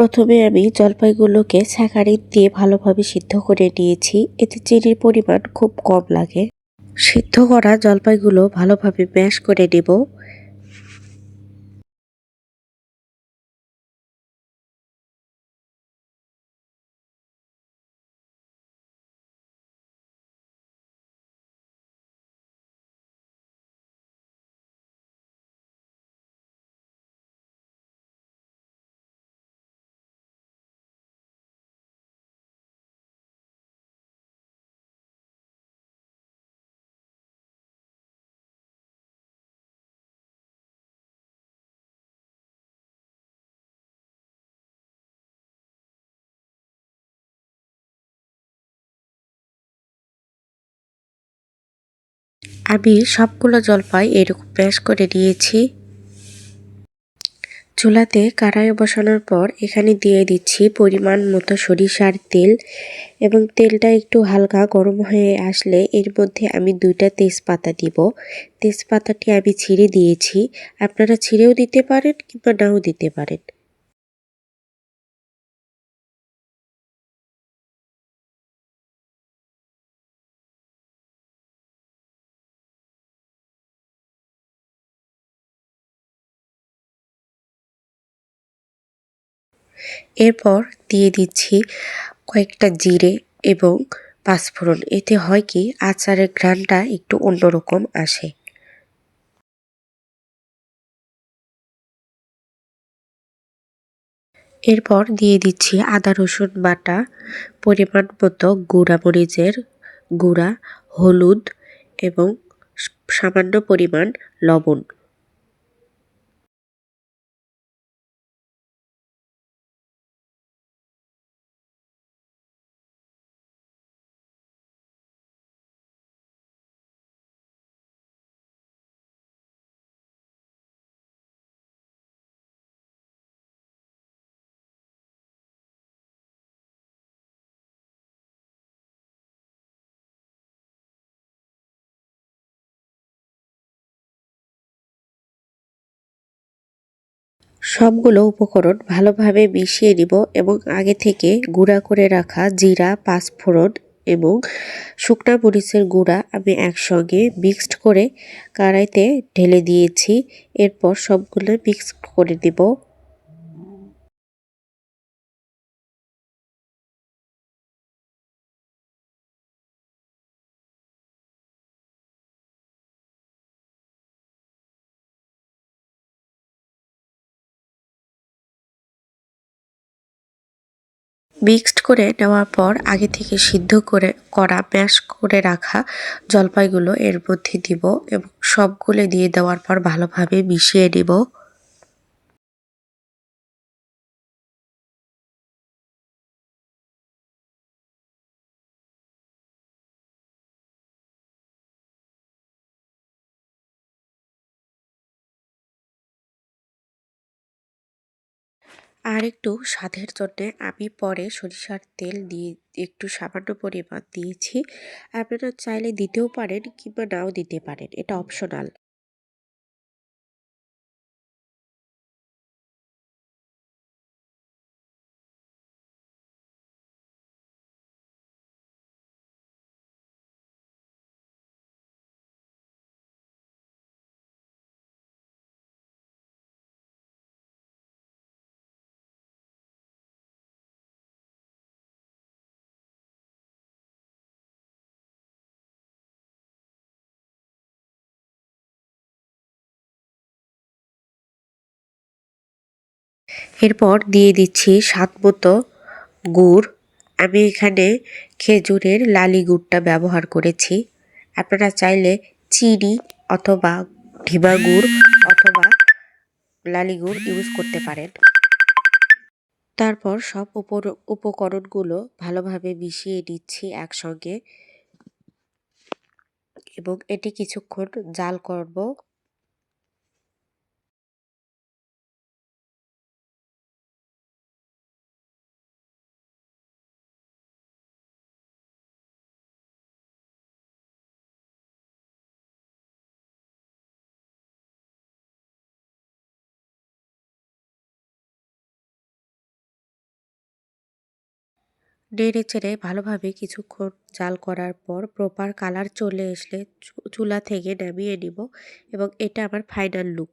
প্রথমে আমি জলপাইগুলোকে স্যাকারিন দিয়ে ভালোভাবে সিদ্ধ করে নিয়েছি। এতে চিনির পরিমাণ খুব কম লাগে। সিদ্ধ করা জলপাইগুলো ভালোভাবে ম্যাশ করে নেব। আমি সবগুলো জলপাই এরকম ম্যাশ করে নিয়েছি। চুলাতে কড়াই বসানোর পর এখানে দিয়ে দিচ্ছি পরিমাণ মতো সরিষার তেল এবং তেলটা একটু হালকা গরম হয়ে আসলে এর মধ্যে আমি দুইটা তেজপাতা দিব। তেজপাতাটি আমি ছিঁড়ে দিয়েছি। আপনারা ছিঁড়েও দিতে পারেন কিংবা নাও দিতে পারেন। এরপর দিয়ে দিচ্ছি কয়েকটা জিরে এবং পাঁচফোড়ন। এতে হয় কি, আচারের ঘ্রাণটা একটু অন্যরকম আসে। এরপর দিয়ে দিচ্ছি আদা, রসুন বাটা, পরিমাণ মতো গুঁড়া মরিচের গুঁড়া, হলুদ এবং সামান্য পরিমাণ লবণ। সবগুলো উপকরণ ভালোভাবে মিশিয়ে নিব এবং আগে থেকে গুঁড়া করে রাখা জিরা, পাঁচফোড়ন এবং শুকনা মরিচের গুঁড়া আমি একসঙ্গে মিক্সড করে কড়াইতে ঢেলে দিয়েছি। এরপর সবগুলো মিক্স করে দিব মিক্সড করে নেওয়ার পর আগে থেকে সিদ্ধ করে, করা, ম্যাশ করে রাখা জলপাইগুলো এর মধ্যে দিব এবং সবগুলো দিয়ে দেওয়ার পর ভালোভাবে মিশিয়ে নিব। আর একটু স্বাদের জন্যে আমি পরে সরিষার তেল দিয়ে একটু সামান্য পরিমাণ দিয়েছি। আপনারা চাইলে দিতেও পারেন কিংবা নাও দিতে পারেন, এটা অপশনাল এরপর দিয়ে দিচ্ছি স্বাদ মতো গুড়। আমি এখানে খেজুরের লালি গুড়টা ব্যবহার করেছি। আপনারা চাইলে চিনি অথবা ঢিবা গুড় অথবা লালি গুড় ইউজ করতে পারেন। তারপর সব উপর উপকরণগুলো ভালোভাবে মিশিয়ে নিচ্ছি একসঙ্গে এবং এটি কিছুক্ষণ জাল করব। নেড়ে চেড়ে ভালোভাবে কিছুক্ষণ জাল করার পর প্রপার কালার চলে আসলে চুলা থেকে নামিয়ে নিব এবং এটা আমার ফাইনাল লুক